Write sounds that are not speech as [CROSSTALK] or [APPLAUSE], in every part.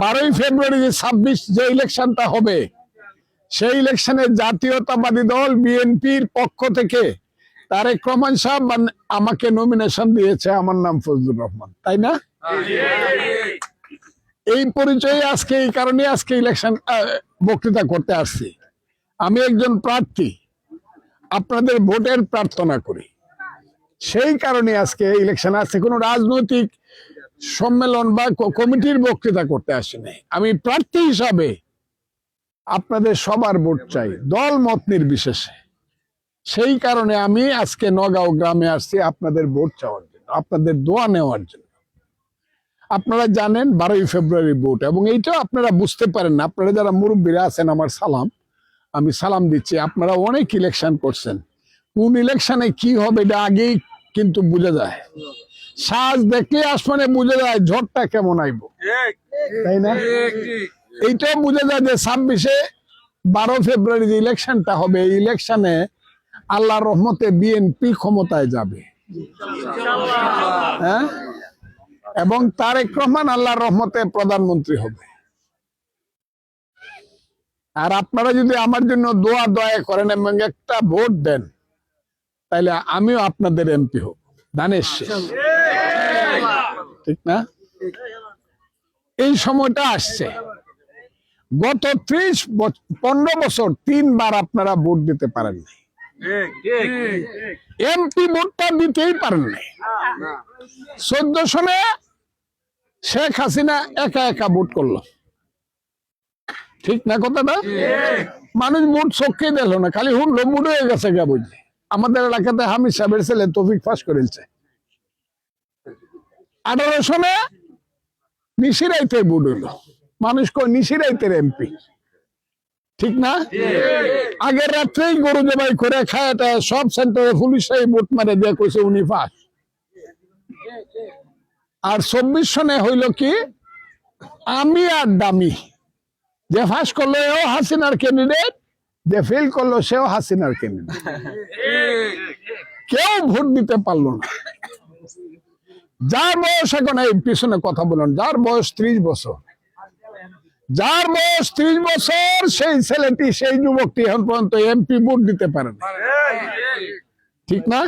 বারোই ফেব্রুয়ারি যে ছাব্বিশ যে ইলেকশনটা হবে, সেই ইলেকশনে জাতীয়তাবাদী দল বিএনপির পক্ষ থেকে তারেক রহমান সাহেব আমাকে নমিনেশন দিয়েছে, আমার নাম ফজলুর রহমান। তাই না? এই পরিচয়ে আজকে, এই কারণে আজকে ইলেকশন বক্তৃতা করতে আসছি। আমি একজন প্রার্থী, আপনাদের ভোটের প্রার্থনা করি। সেই কারণে আজকে ইলেকশন আসছে কোনো রাজনৈতিক সম্মেলন বা কমিটির বক্তৃতা করতে আসেনি। আমি প্রার্থী হিসাবে আপনাদের সবার ভোট চাই, দল মত নির্বিশেষে। সেই কারণে আমি আজকে নগাঁও গ্রামে আসছি আপনাদের ভোট চাওয়ার জন্য, আপনাদের দোয়া নেওয়ার জন্য। আপনারা জানেন বারোই ফেব্রুয়ারি ভোট, এবং এইটাও আপনারা বুঝতে পারেন না। আপনারা যারা মুরব্বীরা আছেন, আমার সালাম। আমি সালাম দিচ্ছি। আপনারা অনেক ইলেকশন করছেন। কোন ইলেকশনে কি হবে এটা আগেই কিন্তু বোঝা যায়। সাজ দেখলে আসমানে বোঝা যায় ঝড়টা কেমন আইব। তাই না? এইটাও বোঝা যায় যে ছাব্বিশে বারো ফেব্রুয়ারি যে ইলেকশনটা হবে এই ইলেকশনে আল্লাহর রহমতে বিএনপি ক্ষমতায় যাবে। হ্যাঁ? এবং তারেক রহমান আল্লাহর রহমতে প্রধানমন্ত্রী হবে। আর আপনারা যদি আমার জন্য দোয়া দয়া করেন এবং একটা ভোট দেন তাহলে আমিও আপনাদের এমপি হব। শেষ ঠিক না? এই সময়টা আসছে। গত ত্রিশ পনেরো বছর তিনবার আপনারা ভোট দিতে পারেন নাই। এমপি ভোটটা দিতেই পারেন নাই। চোদ্দ সনে শেখ হাসিনা একা একা ভোট করল। ঠিক না কথাটা? মানুষ ভোট চোখে দিল না, খালি হুড়লো মুড হয়ে গেছে গা বুঝলি। আমাদের এলাকাতে হামিদ সাহেবের ছেলে তফিক ফাঁস করেছে। আঠারো সনে নিশিরাইতে ভোট হইল। মানুষ কয়, নিশিরাইতের এমপি। ঠিক না? আগের রাত্রেই গরু জবাই করে খায় সব সেন্টারে পুলিশ ভোট মারে দিয়ে কইছে উনি ফাঁস। আর চব্বিশ সনে হইল কি, আমি আর দামি। যে ফাঁস করল এও হাসিনার ক্যান্ডিডেট ফেল করল, সেও হাসিনার ক্যান্ডিডেট কেউ ভোট দিতে পারল না। যার বয়স এখন, এই পিছনে কথা বলুন, যার বয়স ত্রিশ বছর। যার বয়স ত্রিশ বছর, সেই ছেলেটি, সেই যুবকটি এখন পর্যন্ত এমপি ভোট দিতে পারে না। ঠিক না?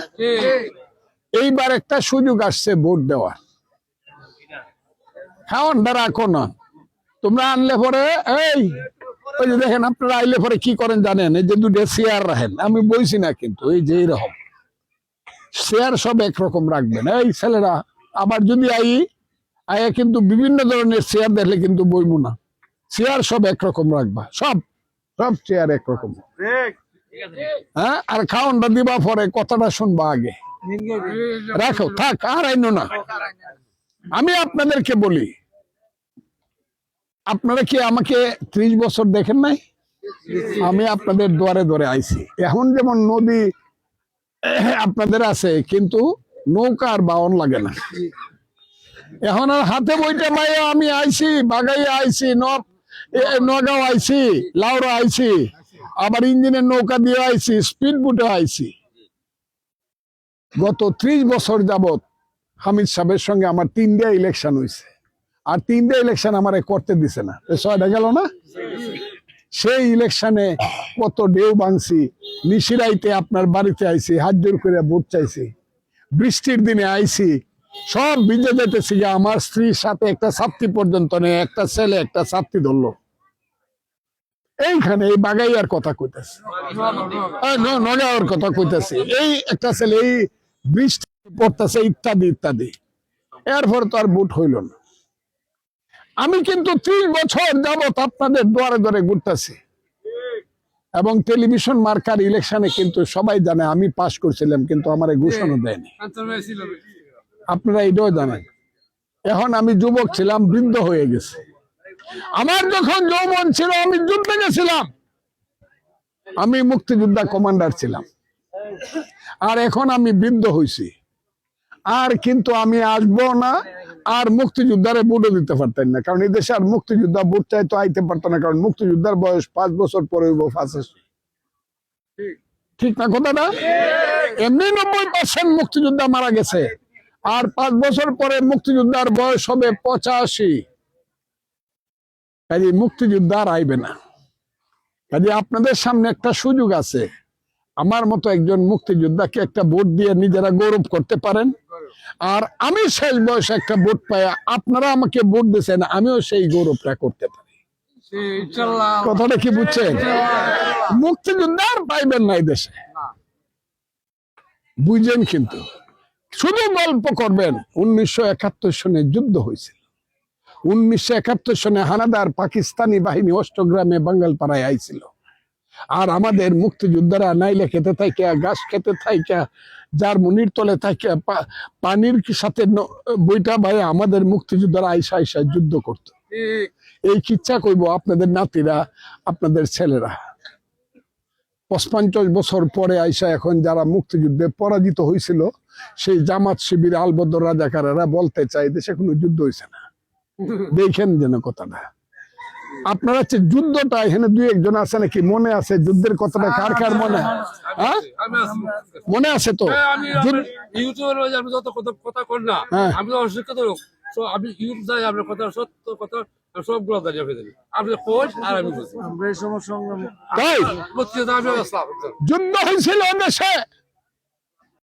এইবার একটা সুযোগ আসছে ভোট দেওয়ার। খাওয়ানটা রাখো না। তোমরা আনলে পরে, এই ওই যে দেখেন আপনারা আইলে পরে কি করেন জানেন? এই যে দুটো চেয়ার রাখেন। আমি বইছি না কিন্তু, এই যে এইরকম। চেয়ার সব একরকম রাখবেন। এই ছেলেরা, আবার যদি আই, আয়া কিন্তু বিভিন্ন ধরনের চেয়ার দেখলে কিন্তু বইমু না। চেয়ার সব একরকম রাখবা। সব সব চেয়ার একরকম। হ্যাঁ? আর খাওয়ানটা দিবা পরে, কথাটা শুনবা আগে। রাখো, থাক, আর আইনো না। আমি আপনাদেরকে বলি আপনারা কি আমাকে ত্রিশ বছর দেখেন নাই? আমি আপনাদের দুয়ারে দুয়ারে আইছি। এখন যেমন নদী আপনাদের আছে, কিন্তু নৌকা আর বাহন লাগে না। এখন আর হাতে বইটা মাইয়া আমি আইছি, বাগাইয়া আইছি নগাঁও আইছি লাউরা আইছি, আবার ইঞ্জিনের নৌকা দিয়ে আইছি, স্পিড বুটে আইছি। গত ত্রিশ বছর যাবত হামিদ সাহেবের সঙ্গে আমার তিনটা ইলেকশন হয়েছে আর তিনটা ইলেকশন আমার করতে দিছে না। ছয়টা গেল না? সেই ইলেকশনে কত ডেউ ভাঙছি, নিশিরাইতে আপনার বাড়িতে আইছি, হাত জোর করে ভোট চাইছি। বৃষ্টির দিনে আইছি, সব ভিজে যেতেছি যে আমার স্ত্রীর সাথে একটা ছাত্রী পর্যন্ত নেই একটা ছেলে, একটা ছাত্রী ধরলো। এইখানে এই বাগাইয়ার কথা কইতেছে। নগাঁওয়ার কথা কইতেছে। এই একটা ছেলে এই বৃষ্টি পড়তেছে ইত্যাদি ইত্যাদি। এরপর তো আর ভোট হইল না। আমি কিন্তু ত্রিশ বছর যাবত আপনাদের দুয়ারে দুয়ারে ঘুরতেছি। এবং টেলিভিশন মার্কার ইলেকশনে কিন্তু সবাই জানে আমি পাশ করছিলাম, কিন্তু আমার ঘোষণা দেয়নি। আপনারা এটাও জানেন। এখন আমি যুবক ছিলাম, বৃদ্ধ হয়ে গেছে। আমার যখন যৌবন ছিল, আমি যুদ্ধে গেছিলাম। আমি মুক্তিযোদ্ধা কমান্ডার ছিলাম। আর এখন আমি বৃদ্ধ হয়েছি আর কিন্তু আমি আসব না। আর মুক্তিযোদ্ধারে বুটও দিতে পারতেন না। কারণ এই দেশে আর মুক্তিযোদ্ধা বুট চাই তো আইতে পারতো না, কারণ মুক্তিযোদ্ধার বয়স পাঁচ বছর পরে হইব ফাঁসে ঠিক না কথাটা? এমনি নব্বই পার্সেন্ট মুক্তিযোদ্ধা মারা গেছে। আর পাঁচ বছর পরে মুক্তিযোদ্ধার বয়স হবে পঁচাশি। কাজে মুক্তিযোদ্ধা আর আইবে না। কাজে আপনাদের সামনে একটা সুযোগ আছে। আমার মতো একজন মুক্তিযোদ্ধাকে একটা ভোট দিয়ে নিজেরা গৌরব করতে পারেন। আর আমি শেষ বয়সে একটা ভোট পাই আপনারা আমাকে ভোট দিয়েছেন আমিও সেই গৌরবটা করতে পারি। কথাটা কি বুঝছেন? মুক্তিযোদ্ধা আর পাইবেন না দেশে। বুঝেন কিন্তু, শুধু গল্প করবেন, উনিশশো একাত্তর সনে যুদ্ধ হয়েছিল। উনিশশো একাত্তর সনে হানাদার পাকিস্তানি বাহিনী অষ্টগ্রামে বাঙ্গালপাড়ায় আইছিল। আর আমাদের মুক্তিযোদ্ধারা নাইলে খেতে থাইকা গাছ খেতে থাইকা যার মুনির তলে থাইকা পানির সাথে বইটা ভাই আমাদের মুক্তিযোদ্ধারা আইসা আইসা যুদ্ধ করত। এই কিচ্ছা কইব আপনাদের নাতিরা আপনাদের ছেলেরা। পঁচপঞ্চাশ বছর পরে আইসা এখন যারা মুক্তিযুদ্ধে পরাজিত হয়েছিল সেই জামাত শিবির আলবদর রাজাকারেরা বলতে চাই দেশে কোনো যুদ্ধ হয়েছে না। [LAUGHS] দেখেন যেন কথাটা। আপনারা হচ্ছে যুদ্ধটা এখানে দুই একজন আছে নাকি? মনে আছে? যুদ্ধের কথাটা কার কার মনে? হ্যাঁ? মনে আছে তো? হ্যাঁ, আমি যুদ্ধ- ইউটিউবের যত কথা কথা কর না। আমি তো অশিক্ষিত লোক। আমি ইউটিউব যাই আপনার কথা সত্য কথা সবগুলো দাঁড়িয়ে ফেলে আপনি কোচ আর আমি বুঝি যুদ্ধ হয়েছিল দেশে